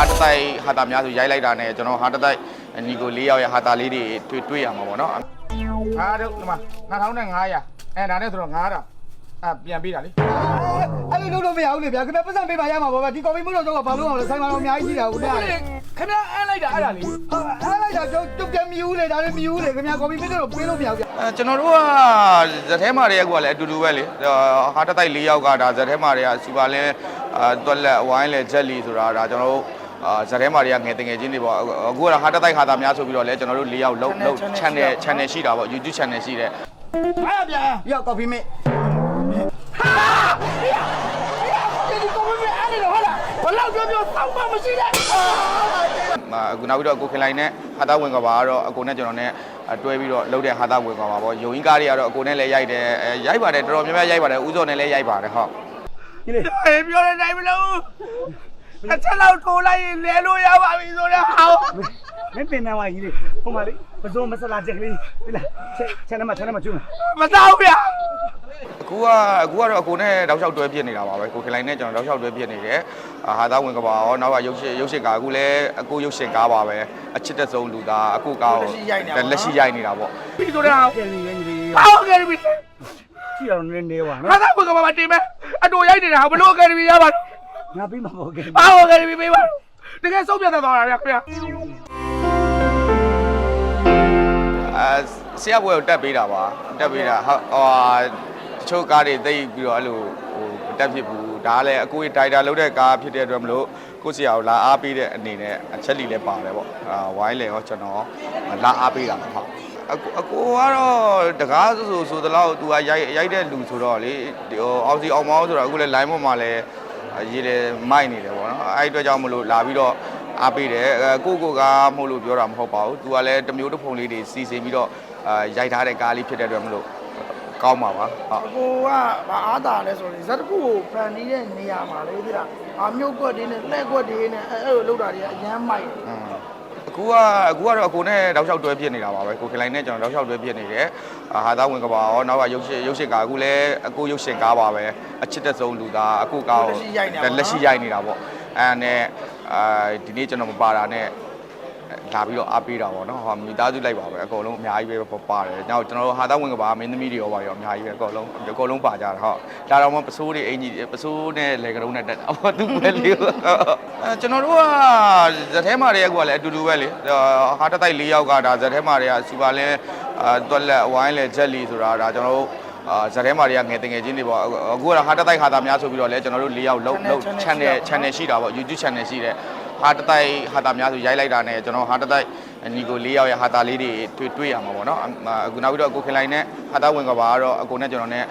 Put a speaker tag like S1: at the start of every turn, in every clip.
S1: ဟာတတိုက်ဟာတာများဆိုရိုက်လိုက်တာနဲ့ကျွန်တော်ဟာတတိုက်ညီကို၄ယောက်ရဲ့ဟာတာလေးတွေတွေ့တွေ့ရမှာပေါ့နော်
S2: အားတော့ဒီမှာ2500အဲဒါနဲ့ဆိုတော့9000အဲပြန်ပေးတာလေ
S3: အဲ့လိုလုပ်လို့မရဘူးလေဗျာခင်ဗျပတ်စံပေးပါရမှာပေါ့ဗျာဒီကော်ဖီမို့တော့တော့ဘာလို့အောင်လဲဆိုင်မှာတော့အများကြီးရှိတာဟုတ်လား
S2: ခင်ဗျအမ်းလိုက်တာအဲ့ဒါလေ
S3: ဟာအဲ့လိုက်တာကျုပ်ကျုပ်ပြန်မြူးလေဒါလည်းမြူးလေခင်ဗျကော်ဖီမို့တော့ပေးလို့မရဘူးဗျာ
S1: အဲကျွန်တော်တို့ကဇက်ထဲမာတွေကလည်းအတူတူပဲလေဟာတတိုက်၄ယောက်ကဒါဇက်ထဲမာတွေကစူပါလင်းအာတွက်လက်ဝိုင်းလေဂျက်လီဆိုတာဒါကျွန်တော်တို့ အာဇက်ထဲမာတွေကငယ်တငယ်ချင်းတွေပေါ့အခုကတော့ဟာတတိုက်ဟာတာများဆိုပြီးတော့လဲကျွန်တော်တို့၄ယောက်လုံးလုံး channel channel ရှိတာပေါ့ YouTube channel ရှိတယ်
S2: အားဗျာ
S3: ရောက်ကော်ဖီမို့
S2: ဒီကောမင်းအားနေတော့ဟာလားဘလောက်ပြောပြောစောက်မှမရှိတဲ့
S1: အာအခုနောက်ပြီးတော့ကိုခင်လိုက်နဲ့ဟာတာဝင်ကပါကတော့အကိုနဲ့ကျွန်တော်နဲ့တွဲပြီးတော့လုပ်တဲ့ဟာတာဝင်ကပါပေါ့ယုံကြီးကားတွေကတော့အကိုနဲ့လည်းရိုက်တယ်အဲရိုက်ပါတယ်တော်တော်များများရိုက်ပါတယ်ဥစောနဲ့လည်းရိုက်ပါတယ်ဟုတ်
S2: အေးပြောတဲ့တိုင်းမလို့ အချက်လောက်ထိုးလိုက်ရင်လဲလို့ရပါပြီဆိုတော့ဟာ
S3: မင်းတင်နေဝါကြီးလေဟိုမှာလေပစုံမဆလာချက်ကလေးဒီလားချက်ချက်နမချက်နမကျွန်း
S2: မသောက်ဗျာ
S1: အခုကအခုကတော့အကိုနဲ့တောက်လျှောက်တွဲပြစ်နေတာပါပဲကိုခင်လိုက်နဲ့ကျွန်တော်တောက်လျှောက်တွဲပြစ်နေတယ်အာဟာတာဝင်ကပါရောနောက်ကရုပ်ရှင်ရုပ်ရှင်ကားအခုလည်းအကိုရုပ်ရှင်ကားပါပဲအချစ်တက်ဆုံးလူသားအကိုကားကိုလက်ရှိရိုက်နေတာပေါ့
S2: ပြီးဆိုတော့
S3: ကဲနေရင်းကြီး
S2: ဘာအကယ်ဒမီ
S3: ကြည့်အောင်နေနေပါ
S2: ဟာ
S3: နော်
S2: သာဘုကဘာတင်မဲအတူရိုက်နေတာဘလို့အကယ်ဒမီရပါ
S3: ငါပြီးမှာပေါ့ကဲ
S2: ဘာအကယ်ဒမီပေးပါတကယ်ဆုံးပြတ်သွားတာဗျာခင်ဗျာ
S1: အဲဆရာဘွယ်ကိုတက်ပေးတာပါတက်ပေးတာဟုတ်ဟိုတချို့ကားတွေတိတ်ပြီးတော့အဲ့လိုဟိုမတက်ဖြစ်ဘူးဒါကလည်းအကိုတိုင်တာလုပ်တဲ့ကားဖြစ်တဲ့အတွက်မလို့ကိုဆရာကိုလာအားပေးတဲ့အနေနဲ့အချက်လီလည်းပါတယ်ပေါ့အာဝိုင်းလေရောကျွန်တော်လာအားပေးတာပါဟုတ်အကိုအကိုကတော့တကားဆိုဆိုဆိုတလောက်သူကရိုက်ရိုက်တဲ့လူဆိုတော့လေဟိုအောက်စီအောင်မောင်းဆိုတော့အခုလည်း line ပေါ်မှာလည်း ရေးတယ်မိုက်နေတယ်ပေါ့နော်အဲ့ဒီအတွက်ကြောင့်မလို့လာပြီးတော့အားပေးတယ်အဲကိုကိုကမို့လို့ပြောတာမဟုတ်ပါဘူးသူကလည်းတစ်မျိုးတစ်ဖုံလေးတွေစီစဉ်ပြီးတော့အာရိုက်ထားတဲ့ကားလေးဖြစ်တဲ့အတွက်မလို့ကောင်းပါပါဟုတ်
S4: ကိုကဘာအားတာလဲဆိုရင်ဇက်တစ်ခုကိုဖန်နေတဲ့နေရာမှာလေသိလားအာမြုပ်ကွက်တွေနဲ့လှဲ့ကွက်တွေနဲ့အဲအဲ့လိုလောက်တာတွေကအရမ်းမိုက်တယ်
S1: อืม အခုကအခုကတော့အကိုနဲ့တောက်လျှောက်တွဲပြစ်နေတာပါပဲကိုခင်လိုက်နဲ့ကျွန်တော်တောက်လျှောက်တွဲပြစ်နေတယ်အာဟာသားဝင်ကပါရောနောက်ကရုပ်ရှင်ရုပ်ရှင်ကားအခုလည်းအကိုရုပ်ရှင်ကားပါပဲအချစ်တက်ဆုံးလူသားအကိုကားကိုလက်ရှိရိုက်နေတာပေါ့အဲနဲ့အာဒီနေ့ကျွန်တော်မပါတာနဲ့ လာပြီးတော့အားပေးတာပေါ့နော်ဟောမိသားစုလိုက်ပါပဲအကုန်လုံးအများကြီးပဲပါတယ်။နောက်ကျွန်တော်တို့ဟာသားဝင်ကပါမင်းသမီးတွေရောပါရောအများကြီးပဲအကုန်လုံးအကုန်လုံးပါကြတာဟုတ်။ဒါတော့မှပစိုးတွေအင်ကြီးပစိုးနဲ့လေကရုံးနဲ့တက်တာပေါ့သူပဲလေ။အဲကျွန်တော်တို့ကဇက်ထဲမာတွေကလည်းအတူတူပဲလေ။ဟာတတိုက်၄ယောက်ကဒါဇက်ထဲမာတွေကစူပါလင်းအာတွက်လက်ဝိုင်းလေဂျက်လီဆိုတာဒါကျွန်တော်တို့အာဇက်ထဲမာတွေကငယ်တငယ်ချင်းတွေပေါ့အခုကတော့ဟာတတိုက်ဟာတာများဆိုပြီးတော့လဲကျွန်တော်တို့၄ယောက်လုံးလုံး channel channel ရှိတာပေါ့ YouTube channel ရှိတယ် ဟာတတိုက်ဟာတာများဆိုရိုက်လိုက်တာနဲ့ကျွန်တော်ဟာတတိုက်ညီကို၄ယောက်ရဲ့ဟာတာလေးတွေတွေ့တွေ့ရမှာပေါ့နော်အခုနောက်ပြီးတော့ကိုခင်လိုက်နဲ့ဟာတာဝင်ကပါကတော့အကိုနဲ့ကျွန်တော်နဲ့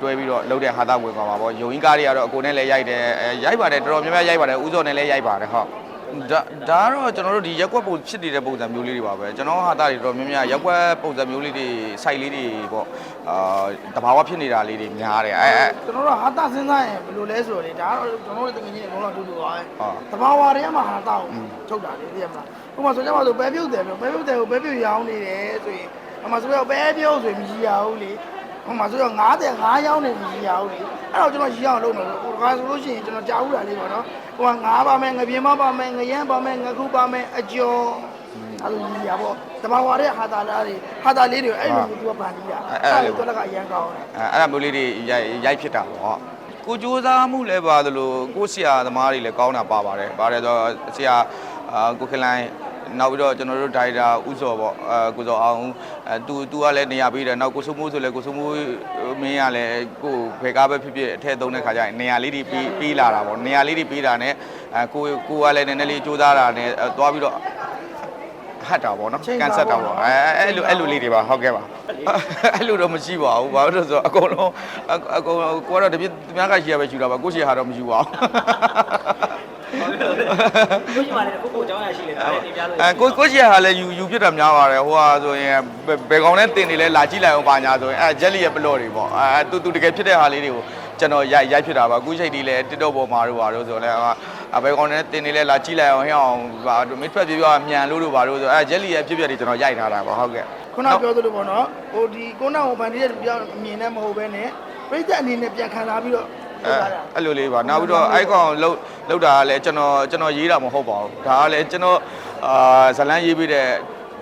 S1: တွဲပြီးတော့လုပ်တဲ့ဟာတာဝင်ကပါပေါ့ယုံကြီးကားတွေကတော့အကိုနဲ့လည်းရိုက်တယ်ရိုက်ပါတယ်တော်တော်များများရိုက်ပါတယ်ဥစောနဲ့လည်းရိုက်ပါတယ်ဟုတ် ဒါဒါကတော့ကျွန်တော်တို့ဒီရက်ကွက်ပုံဖြစ်နေတဲ့ပုံစံမျိုးလေးတွေပါပဲကျွန်တော်ဟာတာတွေတော်တော်များများရက်ကွက်ပုံစံမျိုးလေးတွေ site လေးတွေပေါ့အာတဘာဝဖြစ်နေတာလေးတွေများတယ်အဲအဲ
S4: ကျွန်တော်တို့ဟာတာစဉ်းစားရင်ဘယ်လိုလဲဆိုတော့လေဒါကတော့ကျွန်တော်တို့တကယ်ကြီးအကုန်လုံးအတူတူပါပဲ
S1: ဟုတ်
S4: တဘာဝတွေကမှဟာတာကိုထုတ်တာလေသိရမလားဥပမာဆိုကြပါစို့ပဲပြုတ်တယ်ပြောပဲပြုတ်တယ်ကိုပဲပြုတ်ရောင်းနေတယ်ဆိုရင်ဥပမာဆိုတော့ပဲပြုတ်ဆိုရင်မရှိရဘူးလေ ဟိုမှာဆိုတော့90 5ရောင်းနေမရှိရဘူးလေအဲ့တော့ကျွန်တော်ရအောင်လုပ်မယ်ဟိုကားဆိုလို့ရှိရင်ကျွန်တော်ကြားဦးတာလေးပါနော်ဟိုက9ပါမယ်ငပြင်းမပါမယ်ငရမ်းပါမယ်ငခုပါမယ်အကျော်အဲ့လိုကြီးရပါတော့တဘာဝတဲ့ဟာတာလားတွေဟာတာလေးတွေအဲ့လိုမျိုးသူကပန်ကြီးတာအဲ့လိုတော့လည်းကအရန်ကောင်းတယ်
S1: အဲအဲ့ဒါမျိုးလေးတွေရိုက်ရိုက်ဖြစ်တာပေါ့ကိုစူးစမ်းမှုလည်းပါသလိုကိုဆရာသမားတွေလည်းကောင်းတာပါပါတယ်ပါတယ်ဆိုတော့ဆရာအာကိုခင်လိုင်း နောက်ပြီးတော့ကျွန်တော်တို့ဒါရိုက်တာဥစော်ပေါ့အဲကိုစောအောင်အဲသူသူကလည်းနေရာပေးတယ်နောက်ကိုစုမိုးဆိုလည်းကိုစုမိုးမင်းကလည်းကိုဘယ်ကားပဲဖြစ်ဖြစ်အထက်သုံးတဲ့ခါကျရင်နေရာလေးတွေပေးပေးလာတာပေါ့နေရာလေးတွေပေးတာနဲ့အဲကိုကိုကလည်းနည်းနည်းလေးစူးစမ်းတာနဲ့အဲသွားပြီးတော့ဟတ်တာပေါ့နော်ကန်ဆက်တာပေါ့အဲအဲ့လိုအဲ့လိုလေးတွေပါဟုတ်ကဲ့ပါအဲ့လိုတော့မရှိပါဘူးဘာလို့လဲဆိုတော့အကုန်လုံးအကုန်ကိုကတော့တပြည့်သူများကရှိရပဲရှိတာပါကိုရှိဟာတော့မရှိပါဘူး
S5: ကိုရှိမှလည်းကိုကိုအကြောင်းအရာရှိလေဒါလည်းနေပြလို့
S1: အဲကိုကိုရှိဟာလည်းယူယူဖြစ်တာများပါတယ်ဟိုဟာဆိုရင်ဘယ်ကောင်နဲ့တင်နေလဲလာကြည့်လိုက်အောင်ပါညာဆိုရင်အဲဂျက်လီရဲ့ပလော့တွေပေါ့အဲတူတူတကယ်ဖြစ်တဲ့ဟာလေးတွေကိုကျွန်တော်ရိုက်ရိုက်ဖြစ်တာပါအခုချိန်ဒီလဲ TikTok ပေါ်မှာတို့ပါတို့ဆိုလဲအဘယ်ကောင်နဲ့တင်နေလဲလာကြည့်လိုက်အောင်ဟဲ့အောင်ဘာမင်းထွက်ပြပြမြန်လို့တို့ပါတို့ဆိုအဲဂျက်လီရဲ့ဖြစ်ဖြစ်တွေကျွန်တော်ရိုက်ထားတာပါဟုတ်ကဲ့
S4: ခုနပြောသလိုပေါ့နော်ဟိုဒီကိုနာကိုဗန်ဒီရဲ့ပြောင်းအမြင်နဲ့မဟုတ်ဘဲနဲ့ပြိဿအနေနဲ့ပြန်ခံလာပြီးတော့
S1: အဲ့လိုလေးပါနောက်ပြီးတော့ icon လောက်လောက်တာကလည်းကျွန်တော်ကျွန်တော်ရေးတာမဟုတ်ပါဘူးဒါကလည်းကျွန်တော်အာဇလန်းရေးပေးတဲ့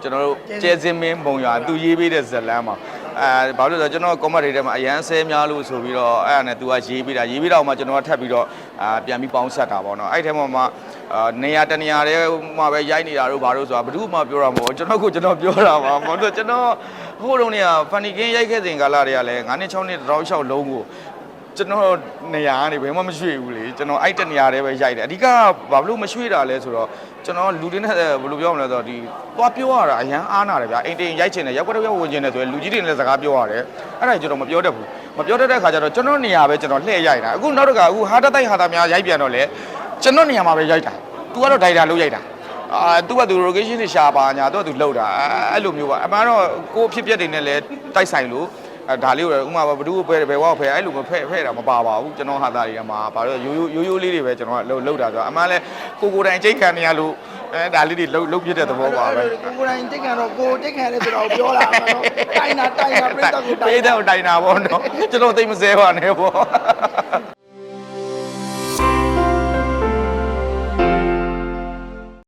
S1: ကျွန်တော်တို့ကျဲစင်းမင်းပုံရွာသူရေးပေးတဲ့ဇလန်းမှာအဲဘာလို့လဲဆိုတော့ကျွန်တော် comment တွေထဲမှာအရန်ဆဲများလို့ဆိုပြီးတော့အဲ့ဒါနဲ့ तू ကရေးပေးတာရေးပေးတော့မှကျွန်တော်ကထပ်ပြီးတော့အာပြန်ပြီးပေါင်းဆက်တာပေါ့နော်အဲ့ထဲမှာမှအာနေရာတနေရာတည်းမှာပဲရိုက်နေတာတို့ဘာလို့ဆိုတာဘယ်သူမှပြောတာမဟုတ်ကျွန်တော်ကကျွန်တော်ပြောတာပါဘာလို့ကျွန်တော်ဟိုတုန်းက funny game ရိုက်ခဲ့စဉ်ကာလတွေကလည်း9နှစ်6နှစ်တောက်လျှောက်လုံးကို ကျွန်တော်နေရာကနေဘယ်မှမရွှေ့ဘူးလေကျွန်တော်အဲ့တနေရာတည်းပဲရိုက်တယ်အဓိကဘာလို့မရွှေ့တာလဲဆိုတော့ကျွန်တော်လူတွေနဲ့ဘယ်လိုပြောမလဲဆိုတော့ဒီသွားပြောရတာအရန်အားနာတယ်ဗျာအိမ်တိန်ရိုက်ချင်တယ်ရောက်တော့ရောက်ဝင်ချင်တယ်ဆိုရင်လူကြီးတွေနဲ့စကားပြောရတယ်အဲ့ဒါကျွန်တော်မပြောတတ်ဘူးမပြောတတ်တဲ့ခါကျတော့ကျွန်တော်နေရာပဲကျွန်တော်လှည့်ရိုက်တာအခုနောက်တစ်ခါအခုဟာတတိုက်ဟာတာများရိုက်ပြန်တော့လေကျွန်တော်နေရာမှာပဲရိုက်တာ तू ကတော့ဒိုင်တာလုပ်ရိုက်တာအာသူကသူ location တွေရှာပါညာသူကသူလှုပ်တာအဲ့အဲ့လိုမျိုးပါအမှန်တော့ကိုယ်အဖြစ်ပြက်တွေနဲ့လည်းတိုက်ဆိုင်လို့အဲ ဒါလေးကိုဥမာဘယ်သူကိုဖဲဘယ်ဝါကိုဖဲအဲ့လိုမဖဲဖဲတာမပါပါဘူးကျွန်တော်ဟာသားတွေကမှာဘာလို့ရိုးရိုးရိုးရိုးလေးတွေပဲကျွန်တော်ကလှုပ်လှုပ်တာဆိုတော့အမှန်လဲကိုကိုတိုင်ကြိတ်ခံနေရလို့အဲဒါလေးတွေလှုပ်လှုပ်ပြတဲ့သဘောပါပဲ
S4: ကိုကိုတိုင်းတိတ်ခံတော့ကိုတိတ်ခံတယ်ဆိုတော့ပြောလာမှာနော်တိုင်တာတိုင်တာပြိတ္တကိုတိုင်
S1: ပြိတ္တကိုတိုင်တာပေါ့နော်ကျွန်တော်သိမစဲပါနဲ့ပေါ့